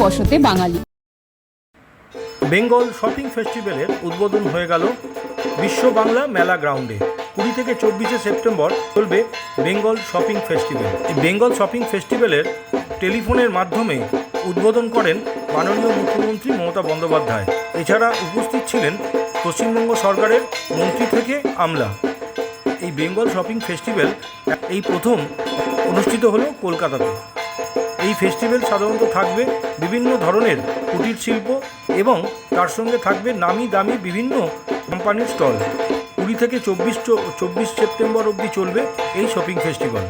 বসতে বাঙালি। বেঙ্গল শপিং ফেস্টিভ্যালের উদ্বোধন হয়ে গেল বিশ্ব বাংলা মেলা গ্রাউন্ডে। কুড়ি থেকে চব্বিশে সেপ্টেম্বর চলবে বেঙ্গল শপিং ফেস্টিভ্যাল। এই বেঙ্গল শপিং ফেস্টিভ্যালের টেলিফোনের মাধ্যমে উদ্বোধন করেন মাননীয় মুখ্যমন্ত্রী মমতা বন্দ্যোপাধ্যায়। এছাড়া উপস্থিত ছিলেন পশ্চিমবঙ্গ সরকারের মন্ত্রী থেকে আমলা। এই বেঙ্গল শপিং ফেস্টিভ্যাল এই প্রথম অনুষ্ঠিত হলো কলকাতাতে। এই ফেস্টিভ্যাল সাধারণত থাকবে বিভিন্ন ধরনের কুটির শিল্প এবং তার সঙ্গে থাকবে নামি দামি বিভিন্ন কোম্পানির স্টল কুড়ি থেকে চব্বিশ চব্বিশ সেপ্টেম্বর অবধি চলবে এই শপিং ফেস্টিভ্যাল